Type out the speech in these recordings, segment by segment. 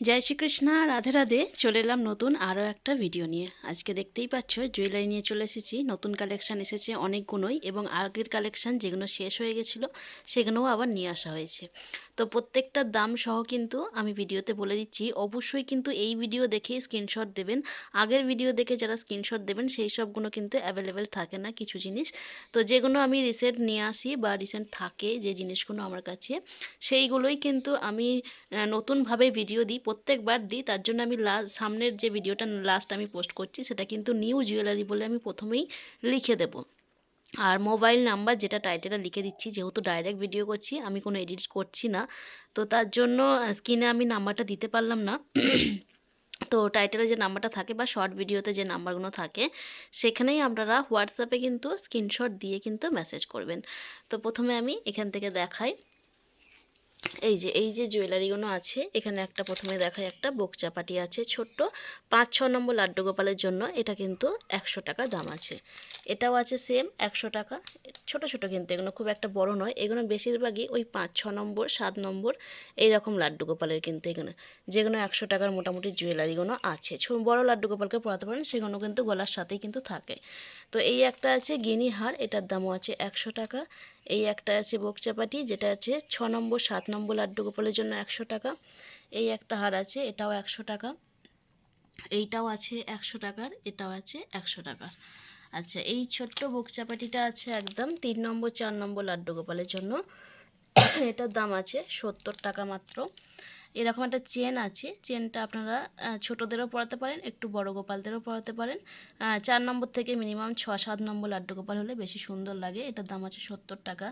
জয় শ্রীকৃষ্ণ, রাধে রাধে। চলে এলাম নতুন আরও একটা ভিডিও নিয়ে। আজকে দেখতেই পাচ্ছ জুয়েলারি নিয়ে চলে এসেছি। নতুন কালেকশান এসেছে অনেকগুলোই এবং আগের কালেকশান যেগুলো শেষ হয়ে গেছিল সেগুলোও আবার নিয়ে আসা হয়েছে। তো প্রত্যেকটার দাম সহ কিন্তু আমি ভিডিওতে বলে দিচ্ছি। অবশ্যই কিন্তু এই ভিডিও দেখেই স্ক্রিনশট দেবেন। আগের ভিডিও দেখে যারা স্ক্রিনশট দেবেন, সেই সবগুলো কিন্তু অ্যাভেলেবেল থাকে না কিছু জিনিস। তো যেগুলো আমি রিসেন্ট নিয়ে আসি বা রিসেন্ট থাকে যে জিনিসগুলো আমার কাছে, সেইগুলোই কিন্তু আমি নতুনভাবে ভিডিও দিই। প্রত্যেকবার দিই, তার জন্য আমি লাস্ট সামনের যে ভিডিওটা লাস্ট আমি পোস্ট করছি, সেটা কিন্তু নিউ জুয়েলারি বলে আমি প্রথমেই লিখে দেবো। আর মোবাইল নাম্বার যেটা টাইটেলে লিখে দিচ্ছি, যেহেতু ডাইরেক্ট ভিডিও করছি, আমি কোনো এডিট করছি না। তো তার জন্য স্ক্রিনে আমি নাম্বারটা দিতে পারলাম না। তো টাইটেলে যে নাম্বারটা থাকে বা শর্ট ভিডিওতে যে নাম্বারগুলো থাকে, সেখানেই আপনারা হোয়াটসঅ্যাপে কিন্তু স্ক্রিনশট দিয়ে কিন্তু মেসেজ করবেন। তো প্রথমে আমি এখান থেকে দেখাই। এই যে এই যে জুয়েলারিগুলো আছে, এখানে একটা প্রথমে দেখায় একটা বোকচাপাটি আছে ছোট্ট। পাঁচ, ছ নম্বর লাড্ডু গোপালের জন্য এটা কিন্তু একশো টাকা দাম আছে। এটাও আছে সেম একশো টাকা। ছোট ছোট কিন্তু, এগুলো খুব একটা বড় নয়। এগুলো বেশিরভাগই ওই পাঁচ, ছ নম্বর, সাত নম্বর এই রকম লাড্ডু গোপালের কিন্তু এগুলো। যেগুলো একশো টাকার মোটামুটি জুয়েলারিগুলো আছে। বড় লাড্ডু গোপালকে পরাতে পারেন, সেগুলো কিন্তু গলার সাথেই কিন্তু থাকে। তো এই একটা আছে গিনি হার এটার দামও আছে একশো টাকা। এই একটা আছে বোকচাপাটি, যেটা আছে ছ নম্বর, সাত নম্বর লাড্ডু গোপালের জন্য একশো টাকা। এই একটা হার আছে, এটাও একশো টাকা। এইটাও আছে একশো টাকার, এটাও আছে একশো টাকা আচ্ছা এই ছোট্ট বোকচাপাটিটা আছে একদম তিন নম্বর, চার নম্বর লাড্ডু গোপালের জন্য। এটার দাম আছে সত্তর টাকা মাত্র। এরকম একটা চেন আছে। চেনটা আপনারা ছোটদেরও পরাতে পারেন, একটু বড় গোপালদেরও পড়াতে পারেন। চার নম্বর থেকে মিনিমাম ছ, সাত নম্বর লাড্ডু গোপাল হলে বেশি সুন্দর লাগে। এটার দাম আছে সত্তর টাকা।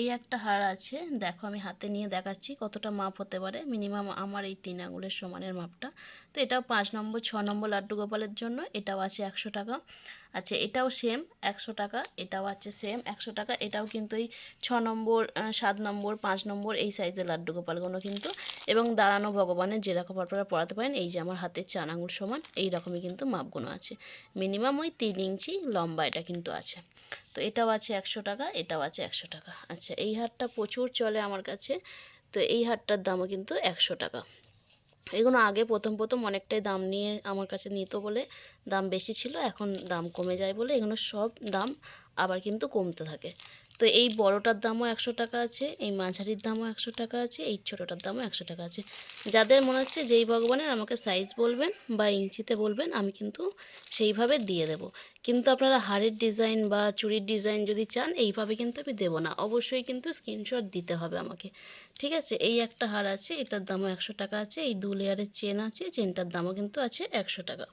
এই একটা হার আছে, দেখো আমি হাতে নিয়ে দেখাচ্ছি কতটা মাপ হতে পারে। মিনিমাম আমার এই তিন আঙুলের সমানের মাপটা। তো এটাও পাঁচ নম্বর, ছ নম্বর লাড্ডু গোপালের জন্য, এটাও আছে একশো টাকা। আচ্ছা এটাও সেম একশো টাকা, এটাও আছে সেম একশো টাকা। এটাও কিন্তু এই ছ নম্বর সাত নম্বর, পাঁচ নম্বর এই সাইজের লাড্ডু গোপালগুলো কিন্তু এবং দাঁড়ানো ভগবানের যেরকম আপনারা পড়াতে পারেন, এই যে আমার হাতের চার আঙুল সমান, এই রকমই কিন্তু মাপগুলো আছে। মিনিমাম ওই তিন ইঞ্চি লম্বা এটা কিন্তু আছে। তো এটাও আছে একশো টাকা, এটাও আছে একশো টাকা। আচ্ছা এই হারটা প্রচুর চলে আমার কাছে, তো এই হারটার দামও কিন্তু একশো টাকা। এগুলো আগে প্রথম প্রথম অনেকটাই দাম নিয়ে আমার কাছে নিত বলে দাম বেশি ছিল, এখন দাম কমে যায় বলে এগুলো সব দাম আবার কিন্তু কমতে থাকে। তো এই বড়টার দামও একশো টাকা আছে, এই মাঝারির দামও একশো টাকা আছে, এই ছোটোটার দামও একশো টাকা আছে। যাদের মনে হচ্ছে যেই ভগবানের আমাকে সাইজ বলবেন বা ইঞ্চিতে বলবেন, আমি কিন্তু সেইভাবে দিয়ে দেব। কিন্তু আপনারা হাড়ের ডিজাইন বা চুড়ির ডিজাইন যদি চান, এইভাবে কিন্তু আমি দেবো না। অবশ্যই কিন্তু স্ক্রিনশট দিতে হবে আমাকে। ঠিক আছে? এই একটা হার আছে, এটার দামও একশো টাকা আছে, এই দু লেয়ারের চেন আছে চেনটার দামও কিন্তু আছে একশো টাকা।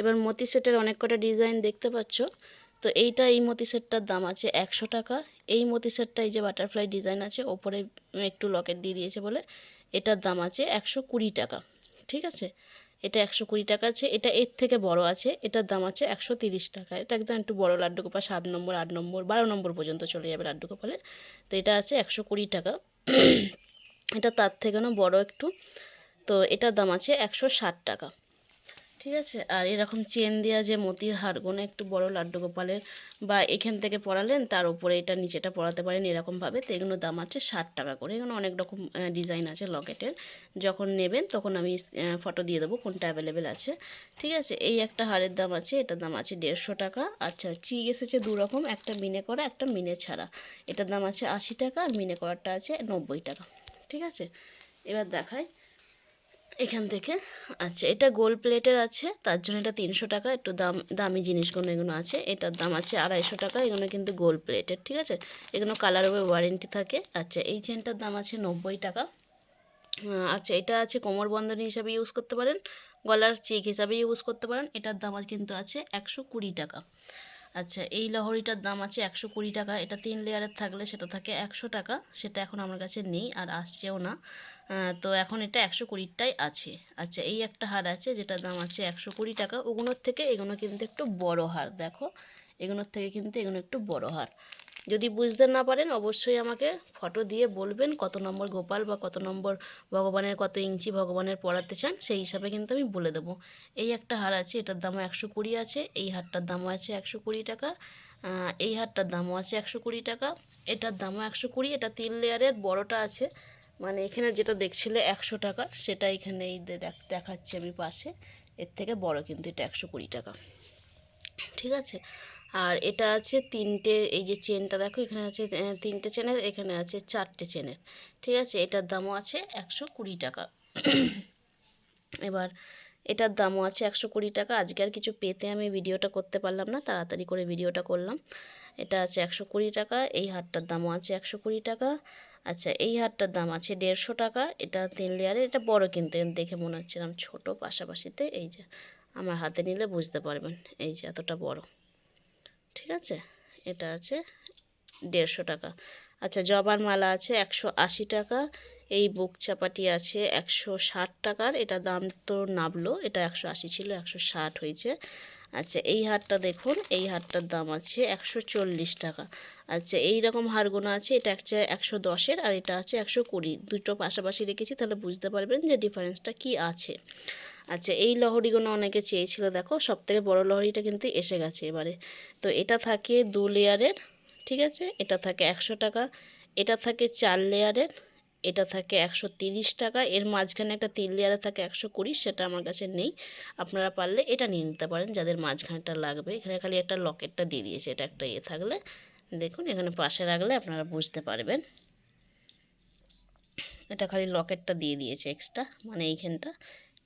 এবার মতি সেটের অনেক কটা ডিজাইন দেখতে পাচ্ছ। তো এইটা এই মতি সেটটার দাম আছে একশো টাকা। এই মতি সেটটা এই যে বাটারফ্লাই ডিজাইন আছে, ওপরে একটু লকেট দিয়ে দিয়েছে বলে, এটার দাম আছে একশো কুড়ি টাকা। ঠিক আছে? এটা একশো কুড়ি টাকা আছে, এটা এর থেকে বড় আছে, এটার দাম আছে একশো তিরিশ টাকা। এটা একদম একটু বড় লাড্ডু গোপাল সাত নম্বর, আট নম্বর, বারো নম্বর পর্যন্ত চলে যাবে লাড্ডু গোপালের তো এটা আছে একশো কুড়ি টাকা। এটা তার থেকে না বড় একটু। তো এটার দাম আছে একশো ষাট টাকা। ঠিক আছে? আর এরকম চেন দেওয়া যে মতির হারগুলো একটু বড় লাড্ডু গোপালের বা এখান থেকে পরালেন, তার উপরে এটা নিচেটা পরাতে পারেন। এরকমভাবে তো এগুলোর দাম আছে ষাট টাকা করে। এগুলো অনেক রকম ডিজাইন আছে লকেটের। যখন নেবেন তখন আমি ফটো দিয়ে দেবো কোনটা অ্যাভেলেবেল আছে। ঠিক আছে? এই একটা হারের দাম আছে, এটার দাম আছে দেড়শো টাকা। আচ্ছা চিক এসেছে দু রকম, একটা মিনে করা, একটা মিনে ছাড়া। এটার দাম আছে আশি টাকা, আর মিনে করাটা আছে নব্বই টাকা। ঠিক আছে? এবার দেখায় এখান থেকে। আচ্ছা এটা গোল প্লেটের আছে, তার জন্য এটা তিনশো টাকা, একটু দাম, দামি জিনিসগুলো এগুলো আছে। এটার দাম আছে আড়াইশো টাকা, এগুলো কিন্তু গোল প্লেটের, ঠিক আছে? এগুলো কালার ওপর ওয়ারেন্টি থাকে। আচ্ছা এই চেনটার দাম আছে নব্বই টাকা। আচ্ছা এটা আছে কোমর বন্ধনী হিসাবে ইউজ করতে পারেন, গলার চিক হিসাবে ইউজ করতে পারেন। এটার দাম কিন্তু আছে একশো কুড়ি টাকা। আচ্ছা এই লহরিটার দাম আছে একশো কুড়ি টাকা। এটা তিন লেয়ারের থাকলে সেটা থাকে একশো টাকা। সেটা এখন আমার কাছে নেই আর আসছেও না। তো এখন এটা একশো কুড়িটাই আছে। আচ্ছা এই একটা হার আছে যেটার দাম আছে একশো কুড়ি টাকা। ওগুলোর থেকে এগুলো কিন্তু একটু বড় হার, দেখো। এগুলোর থেকে কিন্তু এগুলো একটু বড় হার। যদি বুঝতে না পারেন, অবশ্যই আমাকে ফটো দিয়ে বলবেন কত নম্বর গোপাল বা কত নম্বর ভগবানের, কত ইঞ্চি ভগবানের পড়াতে চান, সেই হিসাবে কিন্তু আমি বলে দেবো। এই একটা হার আছে, এটার দামও একশো কুড়ি আছে, এই হারটার দামও আছে একশো কুড়ি টাকা এই হারটার দামও আছে একশো কুড়ি টাকা, এটার দামও একশো কুড়ি, এটা তিন লেয়ারের বড়টা আছে। মানে এখানে যেটা দেখছিলে একশো টাকা, সেটা এখানে এই দেখাচ্ছি আমি পাশে। এর থেকে বড় কিন্তু এটা একশো কুড়ি টাকা। ঠিক আছে? আর এটা আছে তিনটে, এই যে চেনটা দেখো, এখানে আছে তিনটে চেনের, এখানে আছে চারটে চেনের। ঠিক আছে? এটার দামও আছে একশো কুড়ি টাকা। এবার এটার দামও আছে একশো কুড়ি টাকা। আজকে আর কিছু পেতে আমি ভিডিওটা করতে পারলাম না, তাড়াতাড়ি করে ভিডিওটা করলাম। এটা আছে একশো কুড়ি টাকা, এই হারটার দামও আছে একশো কুড়ি টাকা। আচ্ছা এই হারটার দাম আছে দেড়শো টাকা, এটা তিন লেয়ারের, এটা বড় কিন্তু দেখে মনে হচ্ছে এরকম ছোটো পাশাপাশিতে, এই যে আমার হাতে নিলে বুঝতে পারবেন, এই যে এতটা বড়। ঠিক আছে? এটা আছে দেড়শো টাকা। আচ্ছা জবার মালা আছে একশো আশি টাকা এই বুক চাপাটি আছে একশো ষাট টাকার। এটা দাম তো নামলো এটা একশো আশি ছিল, একশো ষাট হয়েছে। আচ্ছা এই হারটা দেখুন, এই হারটার দাম আছে একশো চল্লিশ টাকা। আচ্ছা এই রকম হারগুলো আছে, এটা একটা একশো দশের আর এটা আছে একশো কুড়ি। দুটো পাশাপাশি রেখেছি, তাহলে বুঝতে পারবেন যে ডিফারেন্সটা কি আছে। আচ্ছা এই লহরিগুলো অনেকে চেয়েছিল, দেখো সব থেকে বড়ো লহরিটা কিন্তু এসে গেছে এবারে। তো এটা থাকে দু লেয়ারের ঠিক আছে? এটা থাকে একশো টাকা, এটা থাকে চার লেয়ারের এটা থাকে একশো তিরিশ টাকা, এর মাঝখানে একটা তিন লেয়ারে থাকে একশো কুড়ি, সেটা আমার কাছে নেই। আপনারা পারলে এটা নিয়ে নিতে পারেন, যাদের মাঝখানেটা লাগবে। এখানে খালি একটা লকেটটা দিয়ে দিয়েছে, এটা একটা ইয়ে থাকলে। দেখুন, এখানে পাশে রাখলে আপনারা বুঝতে পারবেন। এটা খালি লকেটটা দিয়ে দিয়েছে এক্সট্রা মানে এইখানটা।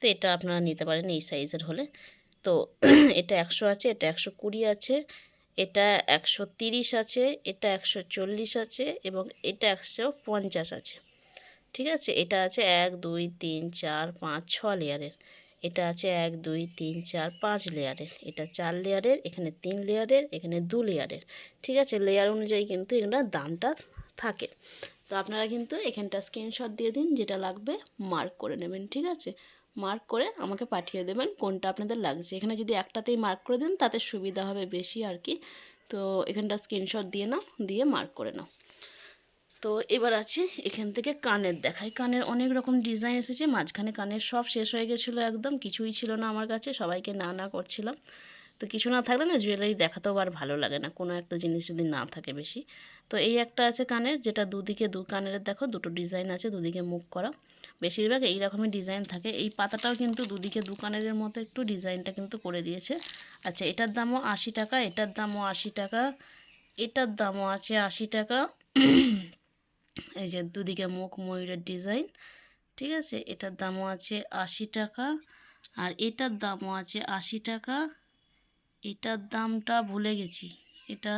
তো এটা আপনারা নিতে পারেন এই সাইজের হলে। তো এটা একশো আছে, এটা একশো কুড়ি আছে, এটা একশো তিরিশ আছে, এটা একশো চল্লিশ আছে, এবং এটা একশো পঞ্চাশ আছে। ঠিক আছে? এটা আছে এক, দুই, তিন, চার, পাঁচ, ছ লেয়ারের। এটা আছে এক, দুই, তিন, চার, পাঁচ লেয়ারের। এটা চার লেয়ারের, এখানে তিন লেয়ারের, এখানে দু লেয়ারের। ঠিক আছে? লেয়ার অনুযায়ী কিন্তু এগুলোর দামটা থাকে। তো আপনারা কিন্তু এখানটা স্ক্রিনশট দিয়ে দিন, যেটা লাগবে মার্ক করে নেবেন, ঠিক আছে? মার্ক করে আমাকে পাঠিয়ে দেবেন কোনটা আপনাদের লাগছে। এখানে যদি একটাতেই মার্ক করে দেন, তাতে সুবিধা হবে বেশি আর কি। তো এখানটা স্ক্রিনশট দিয়ে নাও, দিয়ে মার্ক করে নাও। তো এবার আছে এখান থেকে কানের দেখাই কানের অনেক রকম ডিজাইন এসেছে, মাঝখানে কানের সব শেষ হয়ে গেছিল একদম, কিছুই ছিল না আমার কাছে, সবাইকে না না করছিলাম। তো কিছু না থাকলে না জুয়েলারি দেখাতেও আর ভালো লাগে না, কোনো একটা জিনিস যদি না থাকে বেশি। তো এই একটা আছে কানের, যেটা দুদিকে দু কানের দেখো, দুটো ডিজাইন আছে, দুদিকে মুখ করা। বেশিরভাগ এই ডিজাইন থাকে। এই পাতাটাও কিন্তু দুদিকে দু কানের মতো একটু ডিজাইনটা কিন্তু করে দিয়েছে। আচ্ছা এটার দামও আশি টাকা, এটার দামও আশি টাকা, এটার দামও আছে আশি টাকা। এই যে দুদিকে মুখ ময়ূরের ডিজাইন, ঠিক আছে? এটার দামও আছে আশি টাকা আর এটার দামও আছে আশি টাকা। এটার দামটা ভুলে গেছি। এটা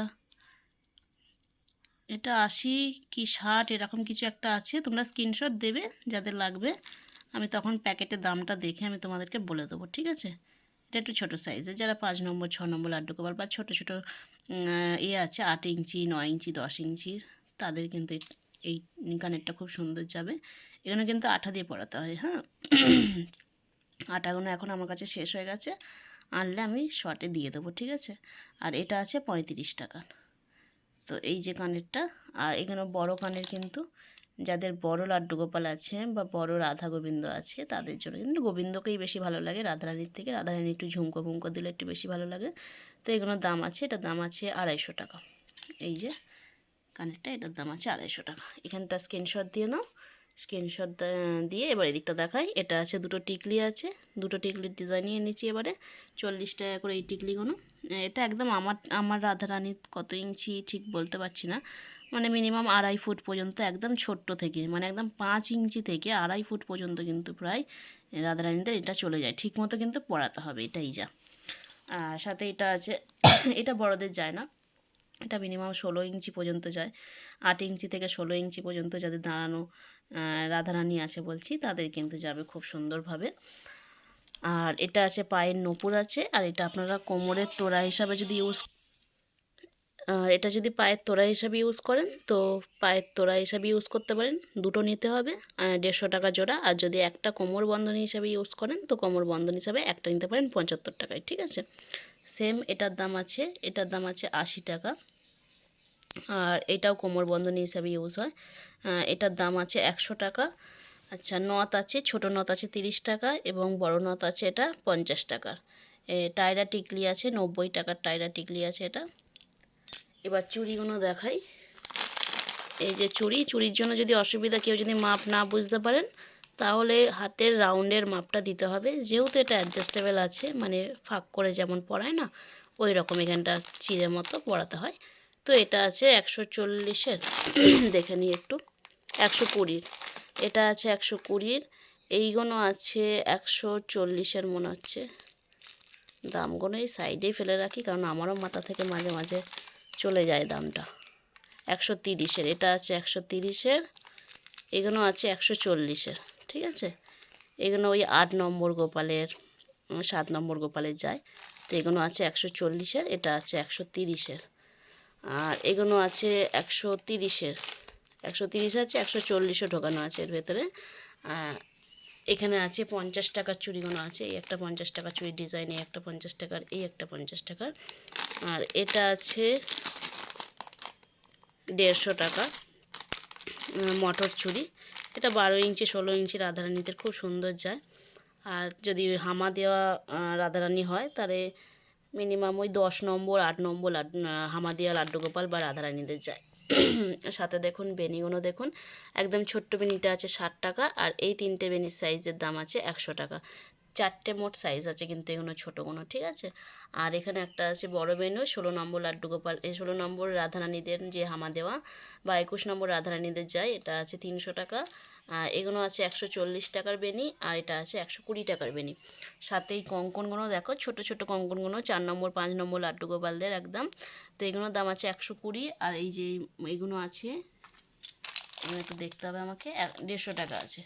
এটা আশি কি ষাট এরকম কিছু একটা আছে। তোমরা স্ক্রিনশট দেবে, যাদের লাগবে। আমি তখন প্যাকেটের দামটা দেখে আমি তোমাদেরকে বলে দেবো, ঠিক আছে? এটা একটু ছোটো সাইজের যারা পাঁচ নম্বর, ছ নম্বর লাড্ডু গোপাল বা ছোটো ছোটো ইয়ে আছে, আট ইঞ্চি, নয় ইঞ্চি, দশ ইঞ্চির, তাদের কিন্তু এই- কানেরটা খুব সুন্দর যাবে। এখানে কিন্তু আঠা দিয়ে পরাতে হয় হ্যাঁ? আটাগুলো এখন আমার কাছে শেষ হয়ে গেছে। আনলে আমি শর্টে দিয়ে দেবো, ঠিক আছে? আর এটা আছে পঁয়ত্রিশ টাকা। তো এই যে কানেরটা আর এখানে বড় কানের কিন্তু যাদের বড় লাড্ডু গোপাল আছে বা বড় রাধা গোবিন্দ আছে, তাদের জন্য কিন্তু গোবিন্দকেই বেশি ভালো লাগে। রাধারানীর থেকে রাধারানী একটু ঝুমকো ফুমকো দিলে একটু বেশি ভালো লাগে। তো এগুলোর দাম আছে, এটার দাম আছে আড়াইশো টাকা। এই যে কানেরটা, এটার দাম আছে আড়াইশো টাকা। এখানটা স্ক্রিনশট দিয়ে নাও। স্ক্রিনশট দিয়ে এবার এদিকটা দেখাই। এটা আছে দুটো টিকলি আছে। দুটো টিকলির ডিজাইন নিয়ে নিচ্ছি এবারে। চল্লিশ টাকা করে এই টিকলিগুলো। এটা একদম আমার আমার রাধারানীর কত ইঞ্চি ঠিক বলতে পারছি না। মানে মিনিমাম আড়াই ফুট পর্যন্ত, একদম ছোট্ট থেকে। মানে একদম পাঁচ ইঞ্চি থেকে আড়াই ফুট পর্যন্ত কিন্তু প্রায় রাধারানীদের এটা চলে যায়। ঠিক মতো কিন্তু পড়াতে হবে, এটাই যা। আর সাথে এটা আছে, এটা বড়দের যায় না। এটা মিনিমাম ষোলো ইঞ্চি পর্যন্ত যায়। আট ইঞ্চি থেকে ষোলো ইঞ্চি পর্যন্ত যাদের দাঁড়ানো রাধারানী আছে বলছি, তাদের কিন্তু যাবে খুব সুন্দরভাবে। আর এটা আছে পায়ের নপুর আছে, আর এটা আপনারা কোমরের তোড়া হিসাবে যদি ইউজ আর এটা যদি পায়ের তোড়া হিসাবে ইউজ করেন, তো পায়ের তোড়া হিসাবে ইউজ করতে পারেন, দুটো নিতে হবে দেড়শো টাকা জোড়া। আর যদি একটা কোমর বন্ধনী হিসাবে ইউজ করেন, তো কোমর বন্ধন হিসাবে একটা নিতে পারেন পঁচাত্তর টাকায়, ঠিক আছে? সেম এটার দাম আছে, এটার দাম আছে আশি টাকা। আর এটাও কোমর বন্ধনী হিসাবে ইউজ হয়। এটার দাম আছে একশো টাকা। আচ্ছা নথ আছে, ছোট নথ আছে তিরিশ টাকা এবং বড় নথ আছে এটা পঞ্চাশ টাকার টায়রা টিকলি আছে, নব্বই টাকার টায়রা টিকলি আছে এটা। এবার চুড়িগুলো দেখাই। এই যে চুড়ি, চুড়ির জন্য যদি অসুবিধা কেউ যদি মাপ না বুঝতে পারেন, তাহলে হাতের রাউন্ডের মাপটা দিতে হবে। যেহেতু এটা অ্যাডজাস্টেবল আছে মানে ফাঁক করে যেমন পরায় না, ওই রকম এখানটা চিড়ের মতো পড়াতে হয়। তো এটা আছে একশো চল্লিশের। দেখে নিই একটু। একশো কুড়ির। এটা আছে একশো কুড়ির। এইগুলো আছে একশো চল্লিশের মনে হচ্ছে। দামগুলো এই সাইডেই ফেলে রাখি, কারণ আমারও মাথা থেকে মাঝে মাঝে চলে যায় দামটা। একশো তিরিশের। এটা আছে একশো তিরিশের। এগুলো আছে একশো চল্লিশের। ঠিক আছে? এগুলো ওই আট নম্বর গোপালের, সাত নম্বর গোপালের যায়। তো এগুলো আছে একশো চল্লিশের। এটা আছে একশো তিরিশের। আর এগুলো আছে একশো তিরিশের। একশো তিরিশ আছে, একশো চল্লিশও ঢোকানো আছে এর ভেতরে। এখানে আছে পঞ্চাশ টাকার চুড়িগুলো আছে, এই একটা পঞ্চাশ টাকার চুড়ি ডিজাইন, এই একটা পঞ্চাশ টাকার, এই একটা পঞ্চাশ টাকার। আর এটা আছে দেড়শো টাকা মটর চুড়ি। এটা বারো ইঞ্চি, ষোলো ইঞ্চি রাধারানীদের খুব সুন্দর যায়। আর যদি হামা দেওয়া রাধারানী হয়, তাহলে মিনিমাম ওই দশ নম্বর, আট নম্বর হামাদিয়া হামা দেওয়া লাড্ডু গোপাল বা রাধারানীদের যায়। সাথে দেখুন বেনিগুলো দেখুন, একদম ছোট্ট বেনিটা আছে ষাট টাকা আর এই তিনটে বেনির সাইজের দাম আছে একশো টাকা। চারটে মোট সাইজ আছে কিন্তু এগুলো ছোটোগুলো ঠিক আছে? আর এখানে একটা আছে বড় বেনু ষোলো নম্বর লাড্ডু গোপাল, এই ষোলো নম্বর রাধারানীদের যে হামা দেওয়া বা একুশ নম্বর রাধারানীদের যায় এটা আছে তিনশো টাকা। এগুলো আছে একশো চল্লিশ টাকার বেনি আর এটা আছে একশো কুড়ি টাকার বেনি। সাথে এই কঙ্কনগুলো দেখো, ছোট ছোট কঙ্কনগুলো, চার নম্বর, পাঁচ নম্বর লাড্ডু গোপালদের একদম। তো এগুলোর দাম আছে একশো কুড়ি আর এই যে এগুলো আছে এগুলো একটু দেখতে হবে আমাকে দেড়শো টাকা আছে।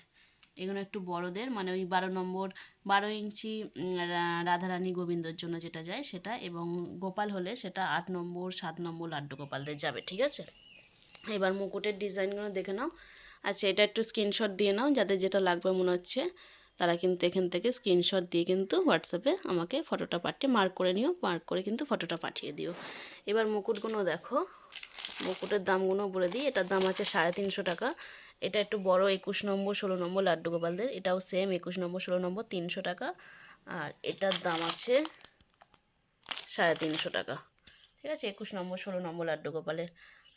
এগুলো একটু বড়দের মানে ওই বারো নম্বর, বারো ইঞ্চি রাধারানী গোবিন্দর জন্য যেটা যায় সেটা এবং গোপাল হলে সেটা আট নম্বর, সাত নম্বর লাড্ডু গোপালদের যাবে, ঠিক আছে? এবার মুকুটের ডিজাইনগুলো দেখে নাও। আচ্ছা এটা একটু স্ক্রিনশট দিয়ে নাও যাদের যেটা লাগবে মনে হচ্ছে, তারা কিন্তু এখান থেকে স্ক্রিনশট দিয়ে কিন্তু হোয়াটসঅ্যাপে আমাকে ফটোটা পাঠিয়ে মার্ক করে নিও মার্ক করে কিন্তু ফটোটা পাঠিয়ে দিও। এবার মুকুটগুলো দেখো, মুকুটের দামগুলো বলে দিই, এটার দাম আছে সাড়ে তিনশো টাকা। এটা একটু বড় একুশ নম্বর, ষোলো নম্বর লাড্ডু গোপালদের। এটাও সেম একুশ নম্বর, ষোলো নম্বর, তিনশো টাকা। আর এটার দাম আছে সাড়ে তিনশো টাকা। ঠিক আছে? একুশ নম্বর, ষোলো নম্বর লাড্ডু গোপালের।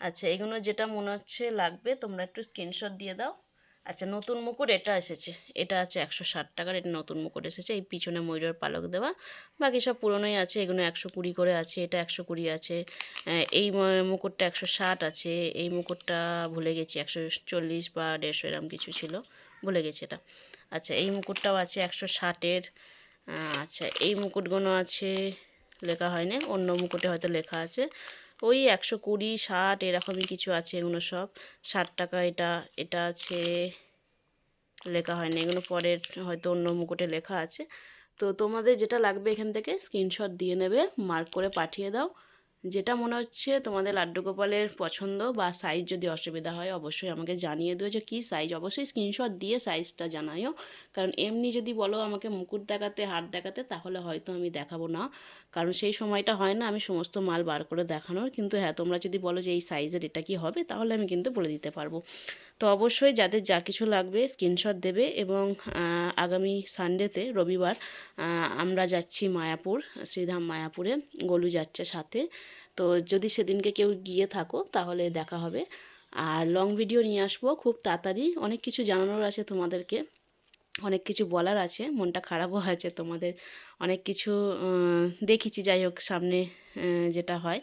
আচ্ছা এগুলো যেটা মনে হচ্ছে লাগবে, তোমরা একটু স্ক্রিনশট দিয়ে দাও। আচ্ছা নতুন মুকুট, এটা এসেছে। এটা আছে একশো ষাট টাকার, এটা নতুন মুকুট এসেছে। এই পিছনে ময়ূরের পালক দেওয়া। বাকি সব পুরনোই আছে, এগুলো একশো কুড়ি করে আছে, এটা একশো কুড়ি আছে। এই মুকুটটা একশো ষাট আছে, এই মুকুটটা ভুলে গেছি, একশো চল্লিশ বা দেড়শো এরম কিছু ছিল, ভুলে গেছি এটা। আচ্ছা এই মুকুটটাও আছে একশো ষাটের আচ্ছা এই মুকুটগুলো আছে, লেখা হয়নি, অন্য মুকুটে হয়তো লেখা আছে। ওই একশো কুড়ি, ষাট এরকমই কিছু আছে এগুলো সব। ষাট টাকা এটা এটা আছে, লেখা হয় না এগুলো পরের হয়তো অন্য মুকুটে লেখা আছে। তো তোমাদের যেটা লাগবে এখান থেকে স্ক্রিনশট দিয়ে নেবে মার্ক করে পাঠিয়ে দাও। যেটা মনে হচ্ছে তোমাদের লাড্ডু গোপালের পছন্দ বা সাইজ যদি অসুবিধা হয়, অবশ্যই আমাকে জানিয়ে দিও যে কী সাইজ অবশ্যই স্ক্রিনশট দিয়ে সাইজটা জানাইও কারণ এমনি যদি বলো আমাকে মুকুট দেখাতে হাট দেখাতে, তাহলে হয়তো আমি দেখাবো না। কারণ সেই সময়টা হয় না আমি সমস্ত মাল বার করে দেখানোর। কিন্তু হ্যাঁ তোমরা যদি বলো যে এই সাইজের এটা কি হবে, তাহলে আমি কিন্তু বলে দিতে পারব। তো অবশ্যই যাদের যা কিছু লাগবে স্ক্রিনশট দেবে এবং আগামী সানডেতে রবিবার আমরা যাচ্ছি মায়াপুর, শ্রীধাম মায়াপুরে, গোলু যাচ্ছে সাথে। তো যদি সেদিনকে কেউ গিয়ে থাকো তাহলে দেখা হবে। আর লং ভিডিও নিয়ে আসব, খুব তাড়াতাড়ি। অনেক কিছু জানানোর আছে তোমাদেরকে। অনেক কিছু বলার আছে, মনটা খারাপও আছে তোমাদের। অনেক কিছু দেখেছি, যাই হোক, সামনে যেটা হয়।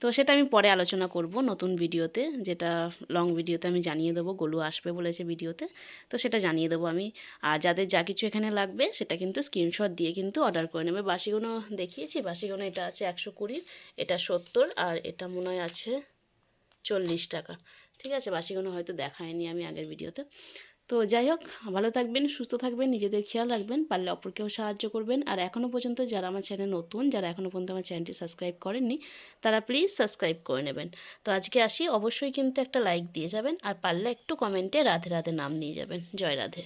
তো সেটা আমি পরে আলোচনা করব নতুন ভিডিওতে, যেটা লং ভিডিওতে আমি জানিয়ে দেবো, গোলু আসবে বলেছে ভিডিওতে, তো সেটা জানিয়ে দেবো আমি। আর যাদের যা কিছু এখানে লাগবে, সেটা কিন্তু স্ক্রিনশট দিয়ে কিন্তু অর্ডার করে নেবে। বাসিগুনো দেখিয়েছি, বাসিগুনো এটা আছে একশো কুড়ি, এটা সত্তর, আর এটা মনে হয় আছে চল্লিশ টাকা। ঠিক আছে? বাসিগুনো হয়তো দেখায়নি আমি আগের ভিডিওতে। তো যাই হোক, ভালো থাকবেন, সুস্থ থাকবেন, নিজেদের খেয়াল রাখবেন, পারলে অপরকেও সাহায্য করবেন। আর এখনও পর্যন্ত যারা আমার চ্যানেল নতুন, যারা এখনও পর্যন্ত আমার চ্যানেলটি সাবস্ক্রাইব করেননি, তারা প্লিজ সাবস্ক্রাইব করে নেবেন। তো আজকে আসি, অবশ্যই কিন্তু একটা লাইক দিয়ে যাবেন, আর পারলে একটু কমেন্টে রাধে রাধে নাম নিয়ে যাবেন। জয় রাধে।